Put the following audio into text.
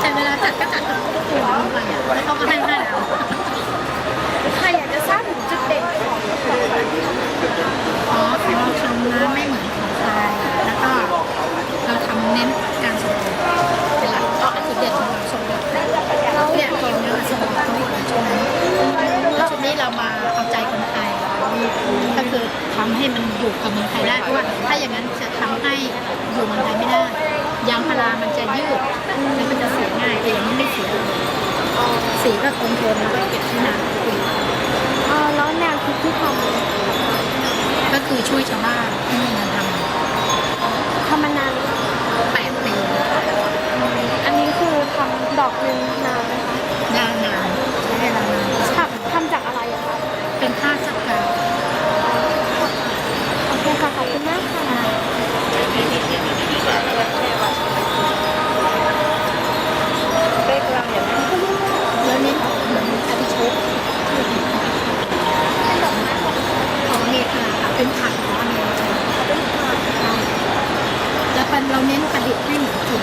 แต่เวลาจัดก็จัดกับครอบครัวอะไรอย่าเงี้ยไม่ต้องมาให้ได้แล้วใครอยากจะทราบถึงจุดเด่นของอ๋อของเราทำนะไม่เหมือนของใครแล้วก็เราทำเน้นการส่งออเป็นหลักก็จุดเด่นของเราส่งออกเนี่ยตรงนี้เราส่งออกต้งมีการชมแล้วชุดนี้เรามาเอาใจคนไทยก็คือทำให้มันอยู่กับเมืองไทยได้เพราะว่าถ้าอย่างนั้นจะทำให้อยู่เมืองไทยไม่ได้ ยางพารามันจะยืดแล้วมันจะเสียง่ายแต่อย่างนี้ไม่เสียเลยสีก็คงทนแล้วก็เก็บที่นานปีเอ่อแล้วแนวคิดที่ทก็คือช่วยชาวบ้านให้มีงานทำทำมานานหรือยังำแปดปีอันนี้คือทำดอกหนึ่งนานไหมคะยาวนานใช้เวลานานทำทำจากอะไรอะคะเป็นผ้าสักก เราเน้นประดิษฐ์ให้เหมือนจริง